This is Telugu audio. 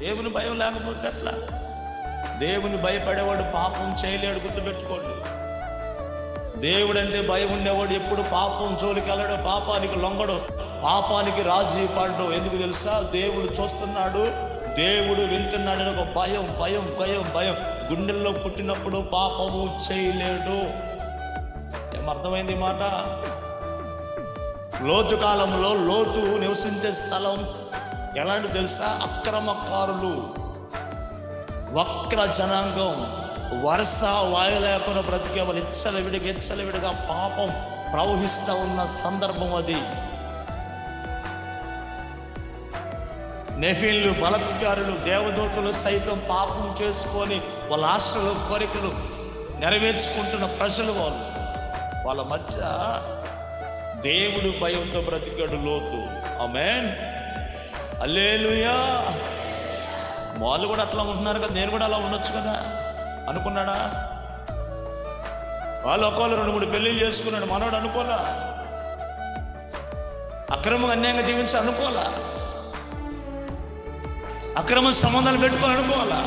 దేవుని భయం లేకపోతే ఎట్లా? దేవుని భయపడేవాడు పాపం చేయలేడు గుర్తుపెట్టుకోండి. దేవుడు అంటే భయం ఉండేవాడు ఎప్పుడు పాపం జోలికి పాపానికి లొంగడు పాపానికి రాజీ పడడు. ఎందుకు తెలుసా? దేవుడు చూస్తున్నాడు దేవుడు వింటున్నాడు అని ఒక భయం భయం భయం భయం. గుండెల్లో పుట్టినప్పుడు పాపము చేయలేడు. ఏమర్థమైంది మాట? లోతు కాలంలో లోతు నివసించే స్థలం ఎలాంటి తెలుసా? అక్రమకారులు వక్ర జనాంగం వరుస వాయు లేకుండా బ్రతికే వాళ్ళు ఇచ్చలవిడిగా ఇచ్చలవిడిగా పాపం ప్రవహిస్తూ ఉన్న సందర్భం అది. నెఫీళ్ళు బలత్కారులు దేవదూతలు సైతం పాపం చేసుకొని వాళ్ళ ఆశలు కోరికలు నెరవేర్చుకుంటున్న ప్రజలు వాళ్ళు. వాళ్ళ మధ్య దేవుడు భయంతో బ్రతికాడు లోతు. ఆమెన్. అల్లేలుయా. వాళ్ళు కూడా అట్లా ఉంటున్నారు కదా నేను కూడా అలా ఉండొచ్చు కదా అనుకున్నాడా? వాళ్ళు ఒకళ్ళు రెండు మూడు పెళ్ళిళ్ళు చేసుకున్నాడు మనోడు అనుకోలా? అక్రమంగా అన్యాయంగా జీవించి అనుకోలా? అక్రమ సంబంధాలు పెట్టుకొని అనుకోవాలా